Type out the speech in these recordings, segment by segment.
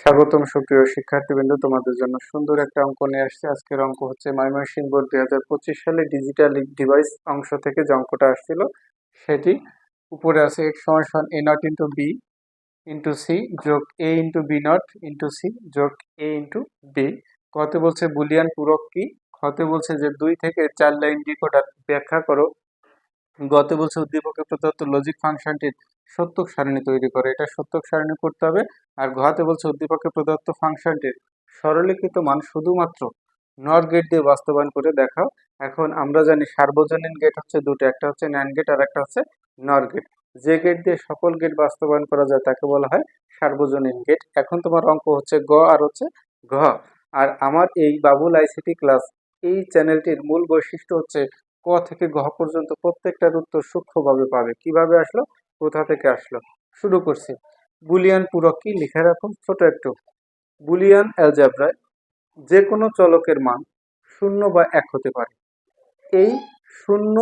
স্বাগতম সুপ্রিয় শিক্ষার্থীবৃন্দ, তোমাদের জন্য সুন্দর একটা অঙ্ক নিয়ে আসছে। আজকের অঙ্ক হচ্ছে ময়মনসিংহ বোর্ড দুই হাজার পঁচিশ সালে ডিজিটাল ডিভাইস অংশ থেকে যে অঙ্কটা আসছিল, সেটি উপরে আছে এক্স সমান A not into B into C যোগ A into B not into C যোগ এ ইন্টু বি কতে বলছে বুলিয়ান পূরক কি? খতে বলছে যে দুই থেকে চার লাইন ডিকোডার ব্যাখ্যা করো। গতে বলছে উদ্দীপকের প্রদত্ত লজিক ফাংশনটির সত্যক সারণী তৈরি করে। এটা সত্যক সারণী করতে হবে। আর ঘাতে বলছে উদ্দীপকের প্রদত্ত ফাংশনটির সরলীকৃত মান শুধুমাত্র নর গেট দিয়ে বাস্তবায়ন করে দেখাও। এখন আমরা জানি সার্বজনীন গেট হচ্ছে দুটো, একটা হচ্ছে ন্যান গেট আর একটা হচ্ছে নর গেট যে গেট দিয়ে সকল গেট বাস্তবায়ন করা যায় তাকে বলা হয় সার্বজনীন গেট এখন তোমার অঙ্ক হচ্ছে গ আর হচ্ছে ঘ। আর আমার এই বাবুল আইসিটি ক্লাস এই চ্যানেলটির মূল বৈশিষ্ট্য হচ্ছে ক থেকে ঘ পর্যন্ত প্রত্যেকটার উত্তর সূক্ষ্মভাবে পাবে। কীভাবে আসলো? কোথা থেকে আসলো? শুরু করছি। বুলিয়ান পূরক কি লিখে রাখো ছোট একটু। বুলিয়ান অ্যালজাব্রায় যে কোনো চলকের মান শূন্য বা এক হতে পারে। এই শূন্য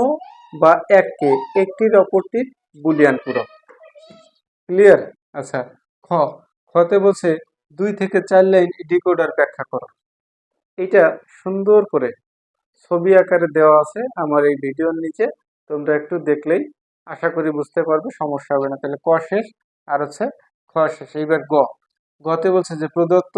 বা এককে একটির অপরটির বুলিয়ান পূরক। ক্লিয়ার? আচ্ছা খ। খতে বলছে দুই থেকে চার লাইন ডিকোডার ব্যাখ্যা করো। এটা সুন্দর করে ছবি আকারে দেওয়া আছে আমার এই ভিডিওর নিচে। তোমরা একটু দেখলেই আশা করি বুঝতে পারবে, সমস্যা হবে না। তাহলে ক শেষ? আর হচ্ছে খ শেষ। এইবার গ। গতে বলছে যে প্রদত্ত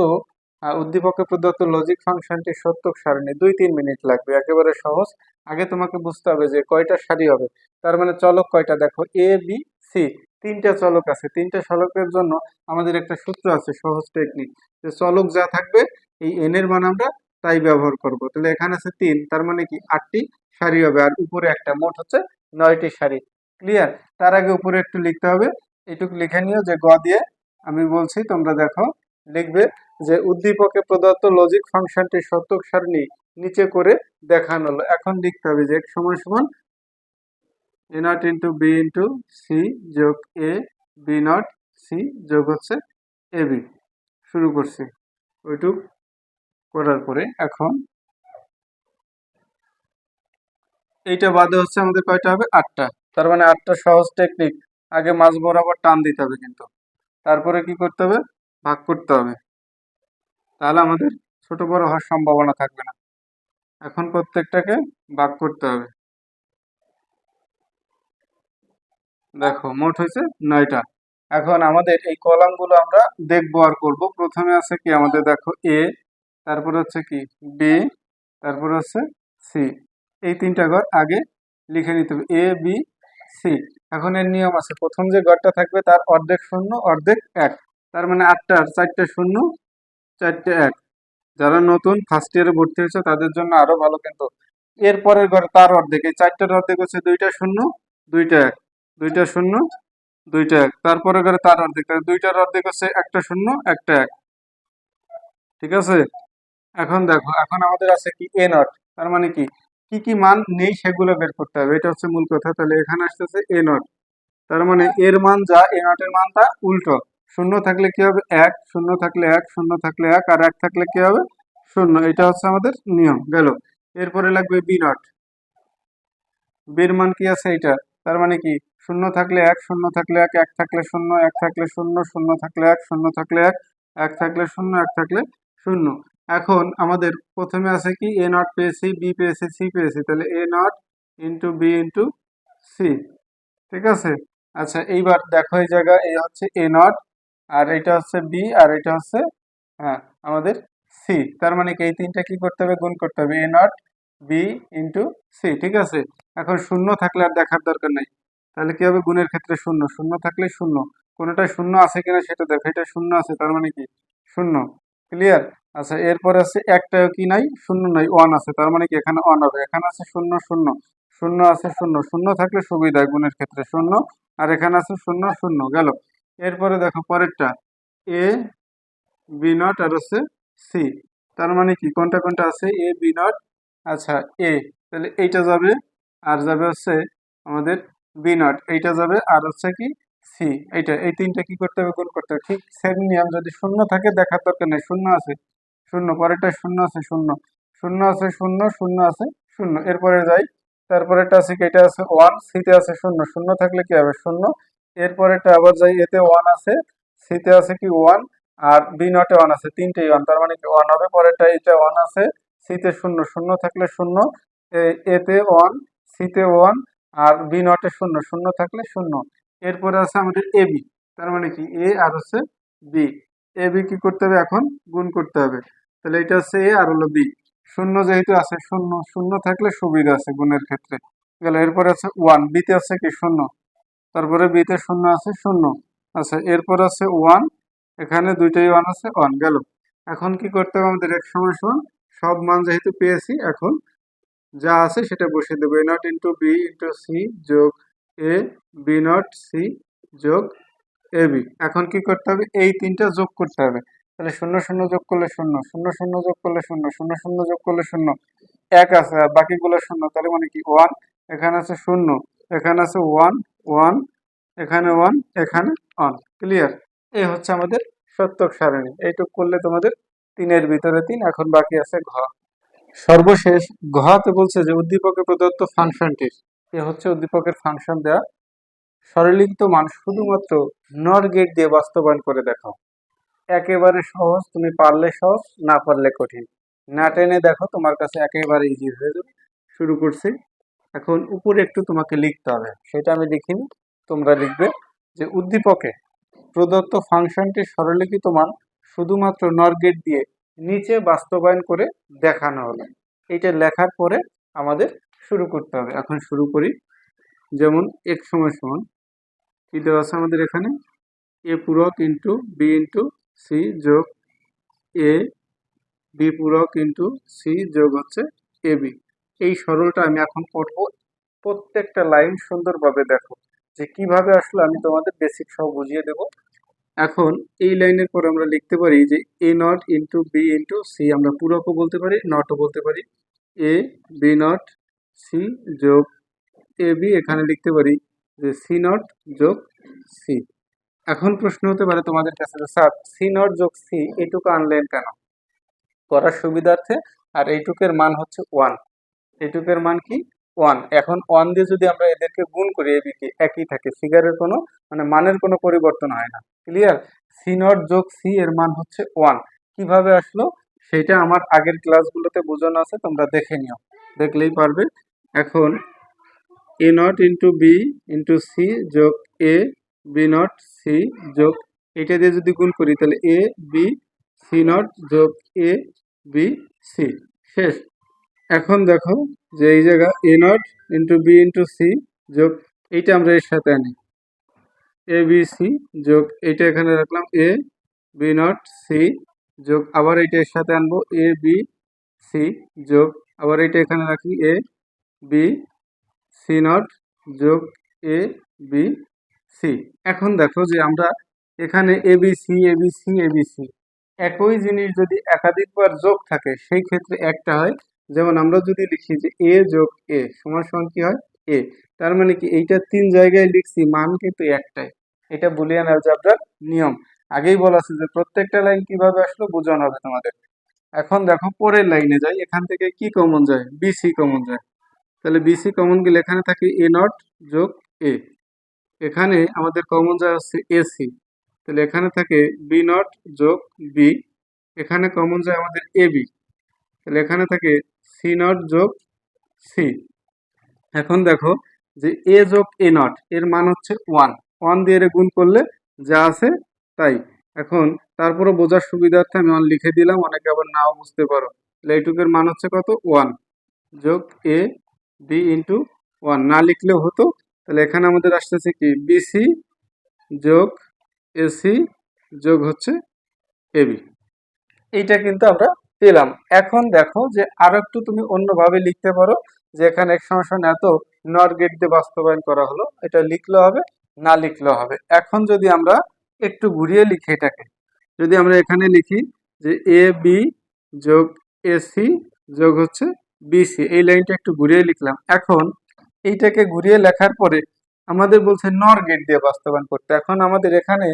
উদ্দীপকে প্রদত্ত লজিক ফাংশনটি সত্যক সারণী। দুই তিন মিনিট লাগবে, একেবারে সহজ। আগে তোমাকে বুঝতে হবে যে কয়টা সারি হবে। তার মানে চলক কয়টা? দেখো এ বি সি তিনটা চলক আছে। তিনটা চলকের জন্য আমাদের একটা সূত্র আছে, সহজ টেকনিক যে চলক যা থাকবে, এই এন এর মান আমরা তাই ব্যবহার করব। তাহলে এখানে আছে তিন, তার মানে কি আটটি শাড়ি হবে আর উপরে একটা, মোট হচ্ছে নয়টি শাড়ি ক্লিয়ার তার আগে উপরে একটু লিখতে হবে। এটুকু লিখে নিও যে গ দিয়ে আমি বলছি, তোমরা দেখো, লিখবে যে উদ্দীপকে প্রদত্ত লজিক ফাংশনটি সত্যক সারণী নিচে করে দেখানো হলো। এখন লিখতে হবে যে সমান সমান A not into B into C যোগ এ বি নট সি যোগ হচ্ছে এ বি শুরু করছি। ওইটুক করার পরে এখন এইটা বাদে হচ্ছে আমাদের কয়টা হবে? আটটা। তার মানে আটটা সহজ টেকনিক আগে মাছ বরাবর টান দিতে হবে কিন্তু। তারপরে কি করতে হবে? ভাগ করতে হবে। তাহলে আমাদের ছোট বড় হওয়ার সম্ভাবনা থাকবে না। এখন প্রত্যেকটাকে ভাগ করতে হবে। দেখো, মোট হয়েছে নয়টা। এখন আমাদের এই কলামগুলো আমরা দেখব আর করব। প্রথমে আছে কি? আমাদের দেখো এ তারপর হচ্ছে কি? বি তারপর হচ্ছে সি এই তিনটা ঘর আগে লিখে নিতে হবে। এ বি সি এখন এর নিয়ম আছে। প্রথম যে ঘরটা থাকবে তার অর্ধেক শূন্য, অর্ধেক এক। তার মানে আটটার চারটে শূন্য, চারটে এক। যারা নতুন ফার্স্ট ইয়ারে ভর্তি হয়েছে তাদের জন্য আরও ভালো কিন্তু। এরপরের ঘরে তার অর্ধেক। এই চারটার অর্ধেক হচ্ছে দুইটা শূন্য, দুইটা এক। দুইটা শূন্য, দুইটা এক। তারপরে ঘরে তার অর্ধেক। দুইটার অর্ধেক হচ্ছে একটা শূন্য, একটা এক। ঠিক আছে? এখন দেখো, এখন আমাদের আছে কি? এ নট তার মানে কি? কি কি মান নেই সেগুলো বের করতে হবে, এটা হচ্ছে মূল কথা। তাহলে এখানে আসতেছে এ নট তার মানে এর মান যা এ নটের মান তা উল্টো। শূন্য থাকলে কি হবে? এক, শূন্য থাকলে এক, শূন্য থাকলে এক, আর এক থাকলে কি হবে? শূন্য, এটা হচ্ছে আমাদের নিয়ম, গেল। এরপরে লাগবে বি নট বির মান কি আছে এটা তার মানে কি? শূন্য থাকলে এক, শূন্য থাকলে এক এক থাকলে শূন্য, এক থাকলে শূন্য শূন্য থাকলে এক, শূন্য থাকলে এক এক থাকলে শূন্য, এক থাকলে শূন্য। এখন আমাদের প্রথমে আছে কি? এ নট পেয়েছি বি পেয়েছি সি পেয়েছি। তাহলে A not into B into C ঠিক আছে? আচ্ছা এইবার দেখো এই জায়গা এই হচ্ছে এ নট আর এটা হচ্ছে বি আর এটা হচ্ছে হ্যাঁ আমাদের সি তার মানে কি? এই তিনটা কি করতে হবে? গুণ করতে হবে। A not B into C ঠিক আছে? এখন শূন্য থাকলে আর দেখার দরকার নেই। তাহলে কি হবে? গুণের ক্ষেত্রে শূন্য। শূন্য থাকলে শূন্য। কোনোটা শূন্য আছে কিনা সেটা দেখো। এটা শূন্য আছে, তার মানে কি? শূন্য। ক্লিয়ার আচ্ছা এরপরে আছে একটাও কি নাই? শূন্য নাই ওয়ান আছে। তার মানে কি এখানে ওয়ান হবে? এখানে আছে শূন্য শূন্য। শূন্য আছে শূন্য। শূন্য থাকলে সুবিধা গুণের ক্ষেত্রে শূন্য। আর এখানে আছে শূন্য শূন্য। গেল। এরপরে দেখো পরেরটা। এ বি নট আর হচ্ছে সি তার মানে কি? কোনটা কোনটা আছে? এ বি নট আচ্ছা এ তাহলে এইটা যাবে। আর যাবে হচ্ছে আমাদের বি নট এইটা যাবে। আর হচ্ছে কি সি এইটা। এই তিনটা কি করতে হবে? গুণ করতে হবে। ঠিক সেম নিয়ম। যদি শূন্য থাকে, দেখার দরকার নেই। শূন্য আছে। শূন্য, পরেরটা শূন্য আছে, শূন্য। শূন্য আছে, শূন্য শূন্য আছে, শূন্য। এরপরে যাই তারপরেটা আছে কি, এটা আছে ওয়ান সিতে আছে শূন্য। শূন্য থাকলে কি হবে? শূন্য। এরপরেটা আবার যাই, এতে ওয়ান আছে সিতে আছে কি ওয়ান আর বি নটে ওয়ান আছে, তিনটেই ওয়ান তার মানে কি ওয়ান হবে? পরেরটা এটা ওয়ান আছে সিতে শূন্য। শূন্য থাকলে শূন্য এতে ওয়ান সিতে ওয়ান আর বি নটে শূন্য। শূন্য থাকলে শূন্য। এরপরে আছে আমাদের এ বি তার মানে কি? এ আর হচ্ছে বি এ বি কি করতে হবে এখন? গুণ করতে হবে। তাহলে এটা হচ্ছে এ আর হলো বি। শূন্য যেহেতু আছে, শূন্য শূন্য থাকলে সুবিধা আছে গুণের ক্ষেত্রে। গেল, এরপরে আছে ওয়ান, বিতে আছে কি? শূন্য। তারপরে বিতে শূন্য আছে, শূন্য। আচ্ছা এরপর আছে ওয়ান, এখানে দুইটাই ওয়ান আছে, ওয়ান গেল। এখন কি করতে হবে আমাদের? এক সময় সব মান যেহেতু পেয়েছি, এখন যা আছে সেটা বসিয়ে দেবো। A not into B into C যোগ এ, বি নট সি যোগ এ বি এখন কি করতে হবে? এই তিনটা যোগ করতে হবে। তাহলে শূন্য শূন্য যোগ করলে শূন্য শূন্য শূন্য যোগ করলে শূন্য শূন্য শূন্য যোগ করলে শূন্য। এক আছে, আর বাকিগুলো শূন্য, তাহলে মানে কি? ওয়ান এখানে আছে শূন্য, এখানে আছে ওয়ান ওয়ান এখানে ওয়ান এখানে ওয়ান ক্লিয়ার এই হচ্ছে আমাদের সত্যক সারণী। এইটুক করলে তোমাদের তিনের ভিতরে তিন, এখন বাকি আছে ঘ। সর্বশেষ ঘতে বলছে যে উদ্দীপকে প্রদত্ত ফাংশনটির এ হচ্ছে উদ্দীপকের ফাংশন দেয়া সরলীকৃত মান শুধুমাত্র নর গেট দিয়ে বাস্তবায়ন করে দেখাও। একেবারে সহজ, তুমি পারলে সহজ, না পারলে কঠিন। না টেনে দেখো, তোমার কাছে একেবারে ইজি হয়ে যাবে। শুরু করছি। এখন উপরে একটু তোমাকে লিখতে হবে। সেটা আমি লিখিনি, তোমরা লিখবে যে উদ্দীপকে প্রদত্ত ফাংশনটি সরলীকৃত মান শুধুমাত্র নর গেট দিয়ে নিচে বাস্তবায়ন করে দেখানো হলো। এটা লেখার পরে আমাদের শুরু করতে হবে। এখন শুরু করি। যেমন এক সময় সমান। কি দেওয়া আছে আমাদের এখানে? এ পূরক ইন্টু বি ইন্টু সি যোগ এ বি পূরক ইন্টু সি যোগ হচ্ছে এ বি এই সরলটা আমি এখন করব প্রত্যেকটা লাইন সুন্দরভাবে দেখো, যে কীভাবে আসলে আমি তোমাদের বেসিক সব বুঝিয়ে দেব। এখন এই লাইনের পরে আমরা লিখতে পারি যে A not into B into C আমরা পূরকও বলতে পারি নটও বলতে পারি। এ বি নট সি যোগ এ, বি, এখানে লিখতে পারি যে সি নট যোগ সি। এখন প্রশ্ন হতে পারে তোমাদের কাছে স্যার, সি নট যোগ সি এটুকু আনলেন কেন? করার সুবিধার্থে আর এইটুকের মান হচ্ছে ওয়ান। এইটুকের মান কি? ওয়ান। এখন ওয়ান দিয়ে যদি আমরা এদেরকে গুণ করি এবিকে একই থাকে, ফিগারের কোনো মানে মানের কোনো পরিবর্তন হয় না। ক্লিয়ার? সি নট যোগ সি এর মান হচ্ছে ওয়ান। কীভাবে আসলো? সেটা আমার আগের ক্লাসগুলোতে বোঝানো আছে, তোমরা দেখে নিও। দেখলেই পারবে। এখন A not into B into C যোগ এ বি নট সি যোগ এটা দিয়ে যদি গুণ করি, তাহলে এ বি সি নট যোগ এ বি সি শেষ। এখন দেখো যে এই জায়গা A not into B into C যোগ এইটা আমরা এর সাথে আনি। এ বি সি যোগ এইটা এখানে রাখলাম এ বি নট সি যোগ আবার এইটা এর সাথে আনব এ বি সি যোগ আবার এইটা এখানে রাখি এ বি সি নট যোগ এ বি সি। এখন দেখো যে আমরা এখানে A B C, A B C, A B C. একই জিনিস যদি একাধিকবার যোগ থাকে, সেই ক্ষেত্রে একটা হয়। যেমন আমরা যদি লিখি যে এ যোগ এ, সমান সমান কি হয়? এ। তার মানে কি এইটা তিন জায়গায় লিখছি, মান কিন্তু একটাই। এটা বুলিয়ান অ্যালজাবরার নিয়ম। আগেই বলা আছে যে প্রত্যেকটা লাইন কীভাবে আসলো বোঝানো হবে তোমাদের। এখন দেখো পরের লাইনে যাই, এখান থেকে কি কমন যায়? বিসি কমন যায়। তাহলে বিসি কমন গেলে এখানে থাকে এ নট যোগ এ এখানে আমাদের কমন যায় হচ্ছে এসি তাহলে এখানে থাকে বি নট যোগ বি এখানে কমন যায় আমাদের এ বি তাহলে এখানে থাকে সি নট যোগ সি এখন দেখো যে এ যোগ এ নট এর মান হচ্ছে ওয়ান ওয়ান দিয়ে গুণ করলে যা আছে তাই। এখন তারপরে বোঝার সুবিধার্থে আমি ওয়ান লিখে দিলাম, অনেকে আবার নাও বুঝতে পারো। তাহলে এইটুকের মান হচ্ছে কত? ওয়ান যোগ এ বি ইন্টু ওয়ান না লিখলেও হতো। তাহলে এখানে আমাদের আসতেছে কি? বিসি যোগ এসি যোগ হচ্ছে এবি এইটা কিন্তু আমরা পেলাম। এখন দেখো যে আরও একটু তুমি অন্যভাবে লিখতে পারো যে এখানে এক সমস্যা এত নর গেট দিয়ে বাস্তবায়ন করা হলো। এটা লিখলেও হবে, না লিখলেও হবে। এখন যদি আমরা একটু ঘুরিয়ে লিখি এটাকে। যদি আমরা এখানে লিখি যে এ বি যোগ এসি যোগ হচ্ছে বিসি এই লাইনটা একটু ঘুরিয়ে লিখলাম। এখন এইটাকে ঘুরিয়ে লেখার পরে আমাদের বলছে নর গেট দিয়ে বাস্তবায়ন করতে। এখন আমাদের এখানে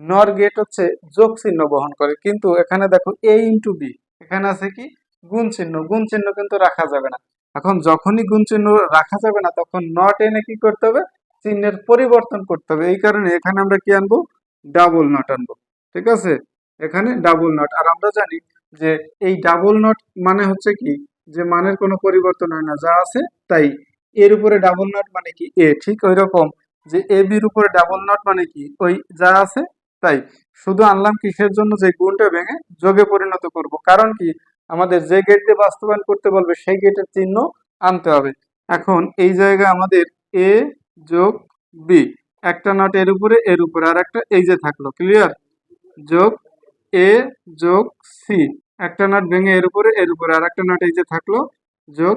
নর গেট হচ্ছে যোগ চিহ্ন বহন করে। কিন্তু এখানে দেখো এ ইন্টু বি এখানে আছে কি? গুণ চিহ্ন। গুণ চিহ্ন কিন্তু রাখা যাবে না। এখন যখনই গুণ চিহ্ন রাখা যাবে না, তখন নট এনে কি করতে হবে? চিহ্নের পরিবর্তন করতে হবে। এই কারণে এখানে আমরা কি আনব? ডাবল নট আনব। ঠিক আছে? এখানে ডাবল নট আর আমরা জানি যে এই ডাবল নট মানে হচ্ছে কি? যে মানের কোনো পরিবর্তন হয় না, যা আছে তাই। এর উপরে ডাবল নট মানে কি? এ, ঠিক ওই রকম যে এ বির উপরে ডাবল নট মানে কি? ওই যা আছে তাই। শুধু আনলাম কিসের জন্য? যে গুণটা ভেঙে যোগে পরিণত করব। কারণ কি? আমাদের যে গেট দিয়ে বাস্তবায়ন করতে বলবে, সেই গেটের চিহ্ন আনতে হবে। এখন এই জায়গায় আমাদের এ যোগ বি। একটা নট এর উপরে এর উপরে। আর একটা এই যে থাকল ক্লিয়ার যোগ এ যোগ সি। একটা নট ভেঙে এর উপরে এর উপরে। আর একটা নট এই যে থাকল, যোগ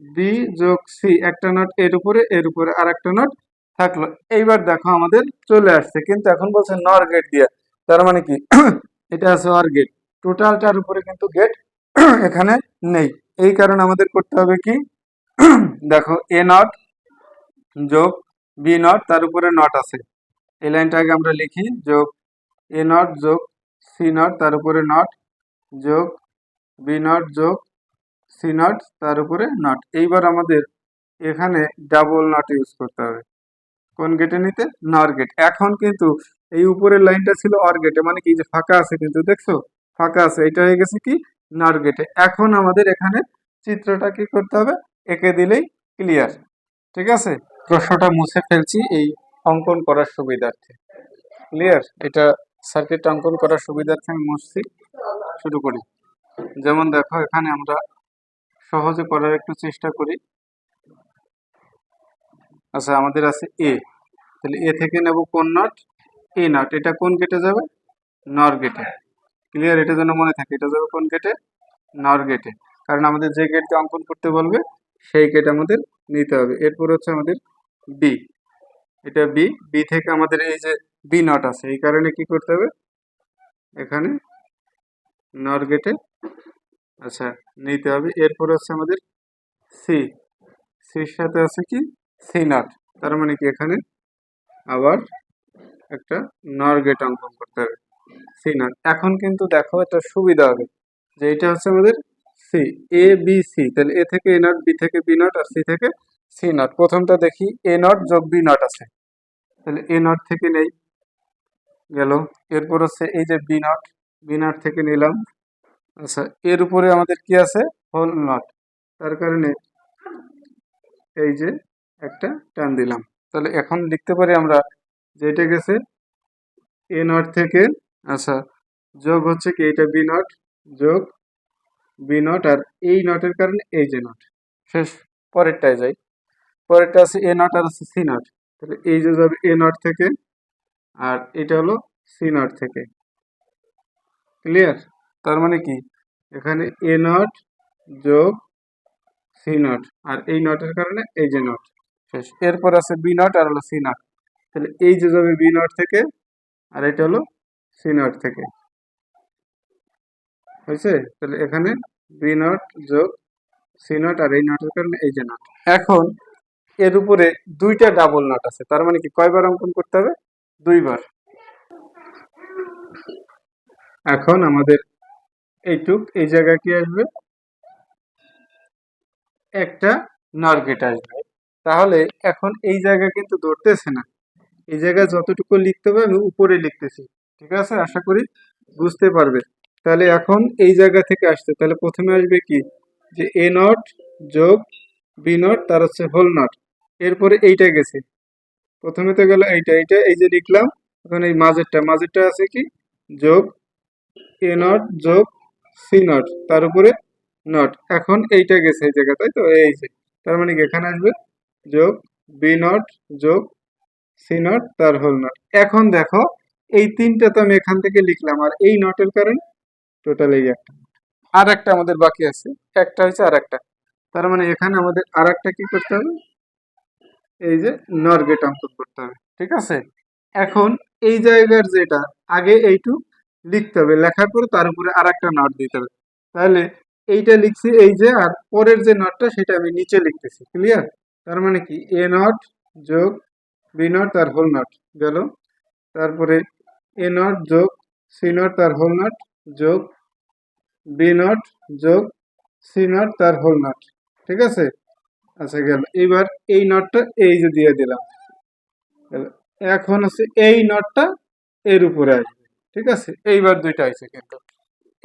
বি যোগ সি একটা নট এর উপরে এর উপরে আর একটা নট থাকল। এইবার দেখো আমাদের চলে আসছে। কিন্তু এখন বলছে নর গেট দিয়ে। তার মানে কি? এটা আছে অর গেট টোটালটার উপরে কিন্তু গেট এখানে নেই। এই কারণে আমাদের করতে হবে কি? দেখো এ নট যোগ বি নট তার উপরে নট আছে। এই লাইনটা আগে আমরা লিখি। যোগ এ নট যোগ সি নট তার উপরে নট যোগ, বি নট যোগ, সি নট, তার উপরে নট। এইবার আমাদের এখানে ডাবল নট ইউজ করতে হবে। কোন গেটে নিতে? নর গেট এখন কিন্তু এই উপরের লাইনটা ছিল অর গেটে মানে কি? যে ফাঁকা আছে কিন্তু, দেখছ? ফাঁকা আছে। এটা হয়ে গেছে কি? নর গেটে এখন আমাদের এখানে চিত্রটা কি করতে হবে? এঁকে দিলেই ক্লিয়ার ঠিক আছে? প্রশ্নটা মুছে ফেলছি এই অঙ্কন করার সুবিধার্থে। ক্লিয়ার এটা সার্কিট অঙ্কন করার সুবিধার্থে আমি মুছছি। শুরু করি। যেমন দেখো, এখানে আমরা সহজে করার একটু চেষ্টা করি। আচ্ছা আমাদের আছে এ তাহলে এ থেকে নেব কোন নট এ নট এটা কোন গেটে যাবে? নর গেটে ক্লিয়ার এটা যেন মনে থাকে। এটা যাবে কোন গেটে নর গেটে কারণ আমাদের যে গেটকে অঙ্কন করতে বলবে, সেই গেট আমাদের নিতে হবে। এরপর হচ্ছে আমাদের বি এটা বি বি থেকে আমাদের এই যে বি নট আছে, এই কারণে কি করতে হবে? এখানে নর গেটে আচ্ছা নিতে হবে। এরপর হচ্ছে আমাদের সি সির সাথে আছে কি? সি নট তার মানে কি এখানে আবার একটা নর গেট অঙ্কন করতে হবে। সি নট এখন কিন্তু দেখো একটা সুবিধা হবে, যে এটা হচ্ছে আমাদের সি এ বি সি তাহলে এ থেকে এ নট বি থেকে বি নট আর সি থেকে সি নট প্রথমটা দেখি এ নট যোগ বি নট আছে। তাহলে এ নট থেকে নেই, গেল। এরপর হচ্ছে এই যে বি নট নট থেকে নিলাম। আচ্ছা এর উপরে আমাদের কি আছে? Whole not. তার কারণে এই যে একটা টান দিলাম। তাহলে এখন লিখতে পারি আমরা যেটা গেছে? এ নট থেকে আচ্ছা যোগ হচ্ছে কি? এটা বি নট, যোগ বি নট, আর এই নটের কারণে এই যে নট। শেষ, পরেরটায় যাই। পরেরটা আছে এ নট আর আছে সি নট। তাহলে এই যে যাবে এ নট থেকে, আর এটা হলো সি নট থেকে। ক্লিয়ার তার মানে কি? এখানে এ নট যোগ সি নট আর এই নটের কারণে এই যে নট শেষ। এরপর আছে বি নট আর হলো সি নট তাহলে এই যে যাবে বি নট থেকে, আর এটা হলো সি নট থেকে। হয়েছে? তাহলে এখানে বি নট যোগ সি নট আর এই নটের কারণে এই যে নট এখন এর উপরে দুইটা ডাবল নট আছে। তার মানে কি? কয়বার অঙ্কন করতে হবে? দুইবার। এখন আমাদের এইটুক, এই জায়গা কি আসবে? একটা নরগেট আসবে। তাহলে এখন এই জায়গা কিন্তু ধরতেছে না। এই জায়গায় যতটুকু লিখতে হবে আমি উপরে লিখতেছি, ঠিক আছে? আশা করি বুঝতে পারবে। তাহলে এখন এই জায়গা থেকে আসছে। তাহলে প্রথমে আসবে কি? যে এ নট যোগ বি নট, তার হচ্ছে হোল নট। এরপরে এইটা গেছে। প্রথমে তো গেল এইটা এইটা, এই যে লিখলাম, এখন এই মাঝেরটা মাঝেরটা আছে কি? যোগ এ নট যোগ সি নট তার উপরে নট। এখন এইটা গেছে এই জায়গা তাই তো? এই যে, তার মানে এখানে আসবে? যোগ বি নট যোগ সি নট তার হোল নট। এখন দেখো, এই তিনটা তো আমি এখান থেকে লিখলাম, আর এই নটের কারণ টোটাল এই একটা। আর একটা আমাদের বাকি আছে, একটা হয়েছে আর একটা। তার মানে এখানে আমাদের আর একটা কি করতে হবে? এই যে নর গেট অঙ্কন করতে হবে, ঠিক আছে? এখন এই জায়গার যেটা, আগে এইটু লিখতে হবে। লেখার পরে তার উপরে আর একটা নট দিতে হবে। তাহলে এইটা লিখছি এই যে, আর পরের যে নটটা সেটা আমি নিচে লিখতেছি। ক্লিয়ার তার মানে কি? এ নট যোগ বি নট তার হোল নট গেল। তারপরে এ নট যোগ সি নট তার হোল নট যোগ বি নট যোগ সি নট তার হোল নট ঠিক আছে? আচ্ছা গেল। এবার এই নটটা এই যে দিয়ে দিলাম। এখন হচ্ছে এই নটটা এর উপরে আসবে। ঠিক আছে? এইবার দুইটা আইছে কিন্তু।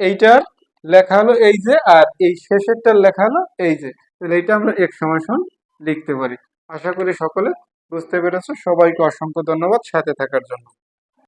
এইটার লেখা হলো এই যে, আর এই শেষেরটার লেখা হলো এই যে। তাহলে এইটা আমরা এক সমাসন লিখতে পারি। আশা করি সকলে বুঝতে পেরেছ। সবাইকে অসংখ্য ধন্যবাদ সাথে থাকার জন্য।